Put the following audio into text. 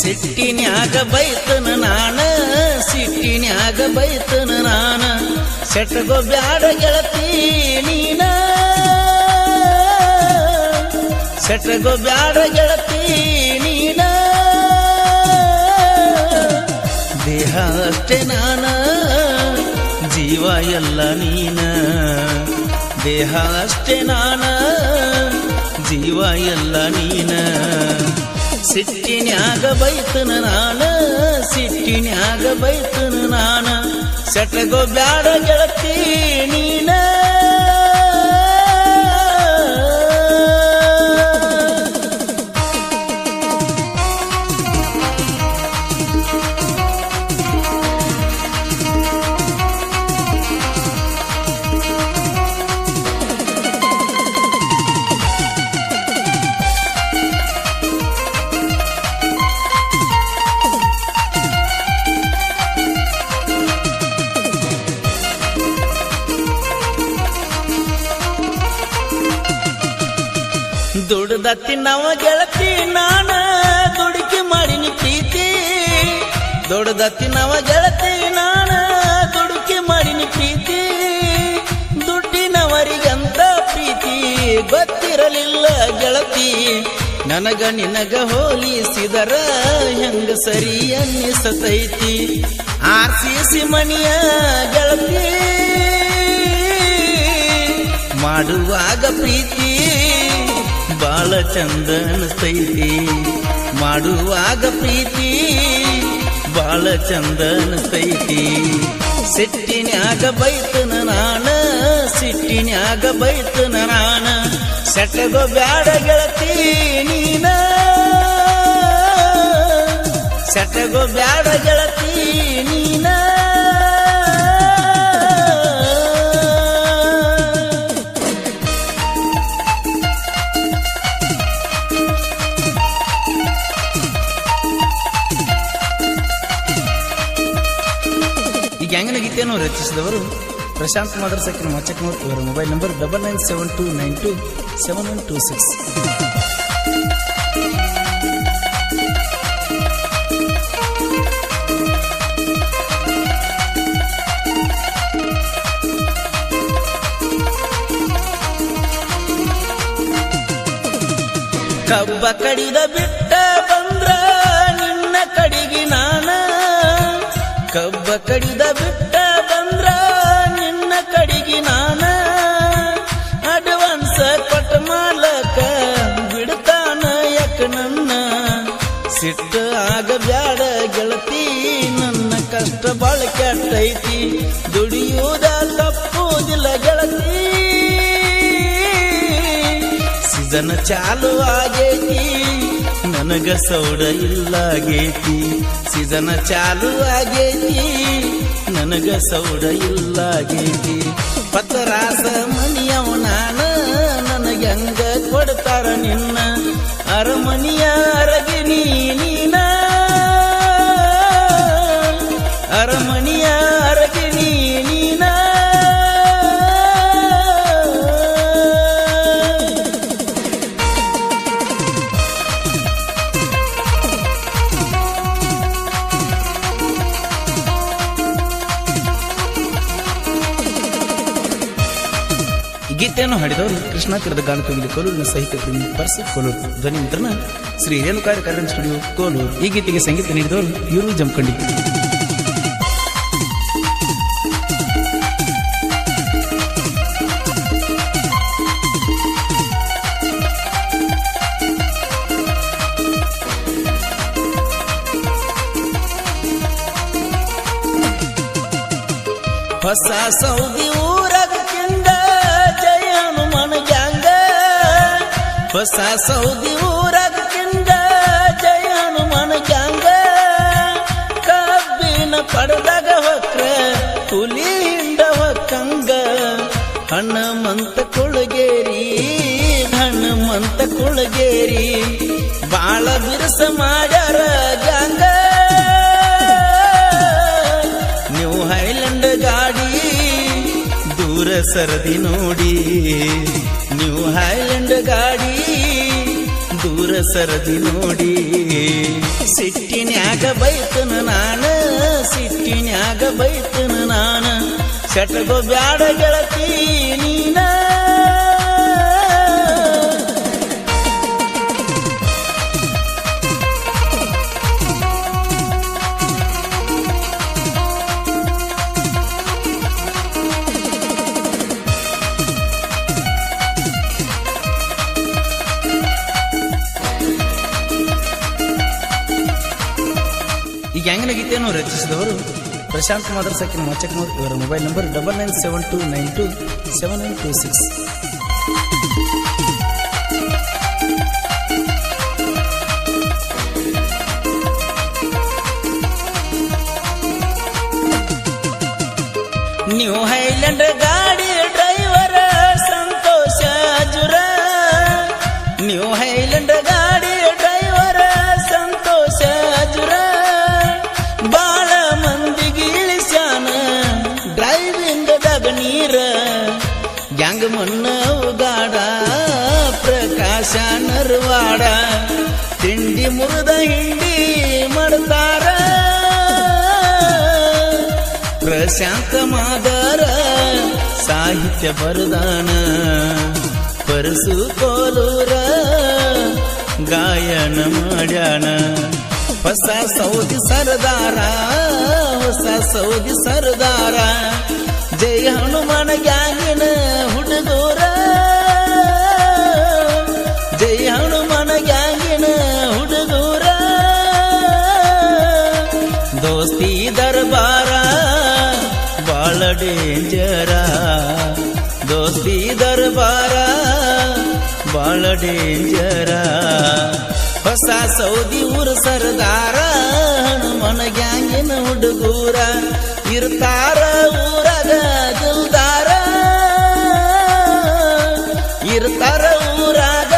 ಸಿಟ್ಟಿನ್ಯಾಗ ಬೈತನ ನಾನ, ಸಿಟ್ಟಿನ್ಯಾಗ ಬೈತನ ನಾನ. ಸೆಟಗೋ ಬ್ಯಾಡ ಗೆಳತಿ ನೀನ. ಸೆಟಗೋ ಬ್ಯಾಡ ಗೆಳತಿ ನೀನ. ದೇಹ ಅಷ್ಟೇ ನಾನ, ಜೀವ ಎಲ್ಲ ನೀನ. ದೇಹ ಅಷ್ಟೇ ನಾನ, ಜೀವ ಎಲ್ಲ ನೀನ. ಸಿಟ್ಟಿನ್ಯಾಗ ಬೈತನ ನಾನ ಸಿಟ್ಟಿನ್ಯಾಗ ಬೈತನ ನಾನ. ಸೆಟಗೋ ಬ್ಯಾಡ ಗೆಳತಿ ನೀನ. ದುಡ್ದ ತಿನ್ನವ ಗೆಳತಿ ನಾನ, ದುಡುಕಿ ಮಾಡಿನಿ ಪ್ರೀತಿ. ದುಡ್ದ ನವ ಗೆಳತಿ ನಾನ, ದುಡುಕಿ ಮಾಡಿನಿ ಪ್ರೀತಿ. ದುಡ್ಡಿನವರಿಗಂತ ಪ್ರೀತಿ ಗೊತ್ತಿರಲಿಲ್ಲ ಗೆಳತಿ. ನನಗ ನಿನಗ ಹೋಲಿಸಿದರ ಹೆಂಗ ಸರಿ ಅನ್ನಿಸತೈತಿ. ಆರ್ ಸಿ ಸಿ ಮಣಿಯ ಗೆಳತಿ, ಮಾಡುವಾಗ ಪ್ರೀತಿ ಬಾಳ ಚಂದ ಅನಿಸ್ತೈತಿ ಮಾಡುವಾಗ ಪ್ರೀತಿ ಬಾಳ ಚಂದ ಅನಿಸ್ತೈತಿ ಸಿಟ್ಟಿನ್ಯಾಗ ಬೈತನ ನಾನ, ಸಿಟ್ಟಿನ್ಯಾಗ ಬೈತನ ನಾನ. ಸೆಟಗೋ ಬ್ಯಾಡ ಗೆಳತಿ ನೀನ. ಸೆಟಗೋ ಬ್ಯಾಡ ಗೆಳತಿ ನೀನ ಗ್ಯಾಂಗಿನ ಗೀತೆಯನ್ನು ರಚಿಸಿದವರು ಪ್ರಶಾಂತ್ ಮಾದರ್ ಸಕ್ಕಿನ ಮಚ್ಚಕ್ನೂರ್ ಇವರ mobile number double nine seven two nine two seven one two six. ಕಬ್ಬ ಕಡಿದ ಬಿಟ್ಟ ಕಬ್ಬ ಕಡಿದ ಬಿಟ್ಟ ಬಂದ್ರ ನಿನ್ನ ಕಡಿಗಿ ನಾನ. ಅಡ್ವಾನ್ಸ್ ಕೊಟ್ಟ ಮಾಲಕ ಬಿಡ್ತಾನ ಯಾಕ ನನ್ನ? ಸಿಟ್ಟ ಆಗ ಬ್ಯಾಡ ಗೆಳತಿ, ನನ್ನ ಕಷ್ಟ ಬಾಳ ಕೆಟ್ಟೈತಿ. ದುಡಿಯುವುದ ತಪ್ಪುವುದಿಲ್ಲ ಗೆಳತಿ. ಸೀಸನ್ ಚಾಲು ಆಗೈತಿ. ನನಗ ಸೌಡ ಇಲ್ಲಾಗೈತಿ ಸೀಸನ ಚಾಲು ಆಗೇತಿ ನನಗ ಸೌಡ ಇಲ್ಲಾಗೈತಿ ಪತ್ತರಾಸ ಮನಿಯವ ನಾನು, ನನಗೆ ಹಂಗ ಕೊಡ್ತಾರ ನಿನ್ನ ಅರಮನಿಯ ಅರಗಿನಿ ನೀನ. ಅರಮನಿಯ ಗೀತೆಯನ್ನು ಹಾಡಿದವರು ಕೃಷ್ಣ ತೀರದ ಗಾನ ಕವಿಲಿ ಕೋಲೂರಿನ ಸಾಹಿತ್ಯ ಪ್ರೇಮಿ ಪರ್ಸ ಕೋಲೂರು ಧ್ವನಿ ಮಿತ್ರನ ಶ್ರೀ ರೇಣುಕಾರ್ಯ ಕಾರ್ಯ ಸ್ಟುಡಿಯೋ ಕೋಲೂರು ಈ ಗೀತೆಗೆ ಸಂಗೀತ ನೀಡಿದವರು ಇವರು ಜಮಖಂಡಿ ಹೊಸ ಸೌದಿ ಹೊಸ ಸೌದಿ ಊರಕ್ಕಿಂದ ಕಿಂದ ಜಯ ಹನುಮಾನ ಗ್ಯಾಂಗ ಕಬ್ಬಿನ ಪಡೆದಾಗ ಹೊಕ್ರ ಹುಲಿಯಿಂದ ಹೊಕ್ಕಂಗ ಹನುಮಂತ ಕೊಳಗೇರಿ ಕುಳಗೇರಿ ಕೊಳಗೇರಿ. ಬಾಳ ಬಿರುಸ ಮಾಡ್ಯಾರ ಗ್ಯಾಂಗ ನ್ಯೂ ಹೈಲ್ಯಾಂಡ್ ಗಾಡಿ, ದೂರ ಸರದಿ ನೋಡಿ. ನ್ಯೂ ಹೈಲ್ಯಾಂಡ್ ಗಾಡಿ ಊರ ಸರದಿ ನೋಡಿ. ಸಿಟ್ಟಿನ್ಯಾಗ ಬೈತನ ನಾನ ಸಿಟ್ಟಿನ್ಯಾಗ ಬೈತನ ನಾನ. ಸೆಟಗೋ ಬ್ಯಾಡ ಗೆಳತಿ ನೀನ ಈ ಗ್ಯಾಂಗಿನ ಗೀತೆಯನ್ನು ರಚಿಸಿದವರು ಪ್ರಶಾಂತ್ ಕುಮಾರ್ ಸಾಕಿನ ಮಚ್ಚಕ್ನೂರ್ ಇವರ mobile number double nine seven two nine two seven nine two six. New highland ಮಣ್ಣ ಉಗಾಡ ಪ್ರಕಾಶ ನರ್ವಾಡ. ತಿಂಡಿ ಮುರಿದ ಹಿಂಡಿ ಮಾಡ್ತಾರ. ಪ್ರಶಾಂತ ಮಾದರ, ಸಾಹಿತ್ಯ ಬರದಾನ ಪರಸು ಕೋಲೂರ, ಗಾಯನ ಮಾಡ್ಯಾನ. ಹೊಸ ಸೌದಿ ಸರದಾರ, ಹೊಸ ಸೌದಿ ಸರದಾರ. ಜಯ ಹನುಮಾನ ಗ್ಯಾಂಗಿನ ಬಾಳ ಡೇಂಜರ. ಹೊಸ ಸೌದಿ ಊರ ಸರ್ದಾರ ಮನ ಗ್ಯಾಂಗಿನ ಹುಡುಗೂರ ಇರ್ತಾರ ಊರದ ದಿಲ್ದಾರ ಇರ್ತಾರ ಊರಾಗ